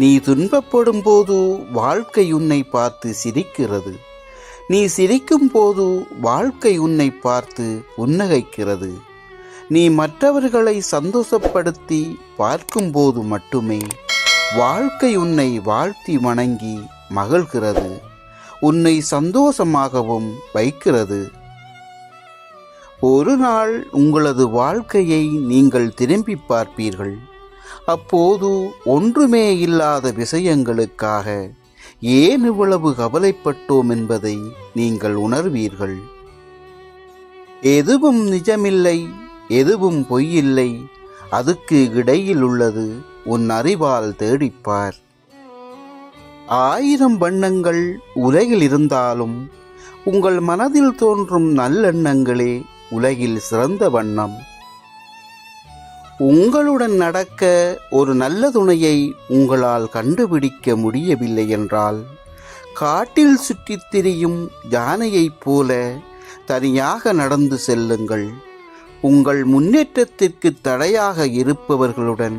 நீ துன்பப்படும் போது வாழ்க்கை உன்னை பார்த்து சிரிக்கிறது. நீ சிரிக்கும் போது வாழ்க்கை உன்னை பார்த்து புன்னகைக்கிறது. நீ மற்றவர்களை சந்தோஷப்படுத்தி பார்க்கும்போது மட்டுமே வாழ்க்கை உன்னை வாழ்த்தி வணங்கி மகிழ்கிறது. உன்னை சந்தோஷமாகவும் வைக்கிறது. ஒரு நாள் உங்களது வாழ்க்கையை நீங்கள் திரும்பி பார்ப்பீர்கள். அப்போது ஒன்றுமே இல்லாத விஷயங்களுக்காக ஏன் இவ்வளவு கவலைப்பட்டோம் என்பதை நீங்கள் உணர்வீர்கள்? எதுவும் நிஜமில்லை எதுவும் பொய்யில்லை அதுக்கு இடையில் உள்ளது உன் அறிவால் தேடிப்பார். ஆயிரம் வண்ணங்கள் உலகில் இருந்தாலும் உங்கள் மனதில் தோன்றும் நல்லெண்ணங்களே உலகில் சிறந்த வண்ணம். உங்களுடன் நடக்க ஒரு நல்ல துணையை உங்களால் கண்டுபிடிக்க முடியவில்லை என்றால் காட்டில் சுற்றித் திரியும் யானையைப் போல தனியாக நடந்து செல்லுங்கள். உங்கள் முன்னேற்றத்திற்கு தடையாக இருப்பவர்களுடன்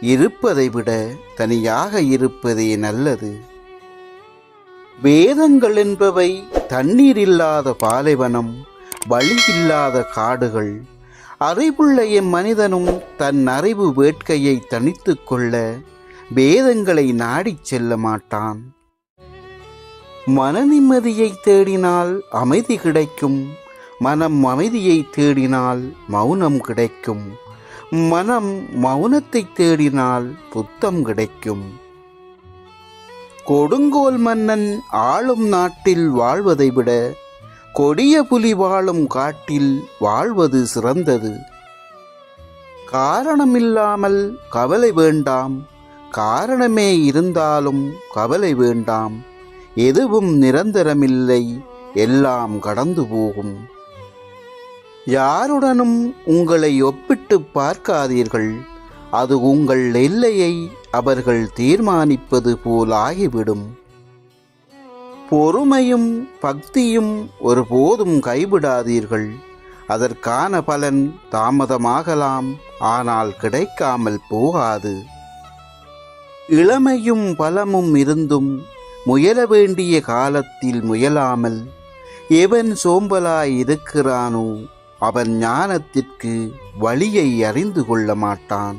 இருப்பதை விட தனியாக இருப்பதே நல்லது. வேதங்கள் என்பவை தண்ணீர் இல்லாத பாலைவனம் வழி இல்லாத காடுகள் அறிவுள்ள எம்மனிதனும் தன் அறிவு வேட்கையை தனித்து கொள்ள வேதங்களை நாடிச் செல்ல மாட்டான். மன நிம்மதியை தேடினால் அமைதி கிடைக்கும். மனம் அமைதியை தேடினால் மௌனம் கிடைக்கும். மனம் மௌனத்தை தேடினால் புத்தம் கிடைக்கும். கொடுங்கோல் மன்னன் ஆளும் நாட்டில் வாழ்வதை விட கொடிய புலி வாழும் காட்டில் வாழ்வது சிறந்தது. காரணமில்லாமல் கவலை வேண்டாம். காரணமே இருந்தாலும் கவலை வேண்டாம். எதுவும் நிரந்தரமில்லை. எல்லாம் கடந்து போகும். யாருடனும் உங்களை ஒப்பிட்டு பார்க்காதீர்கள். அது உங்கள் எல்லையை அவர்கள் தீர்மானிப்பது போலாகிவிடும். பொறுமையும் பக்தியும் ஒருபோதும் கைவிடாதீர்கள். அதற்கான பலன் தாமதமாகலாம் ஆனால் கிடைக்காமல் போகாது. இளமையும் பலமும் இருந்தும் முயல வேண்டிய காலத்தில் முயலாமல் எவன் சோம்பலாய் இருக்கிறானோ அவன் ஞானத்திற்கு வழியை அறிந்து கொள்ள மாட்டான்.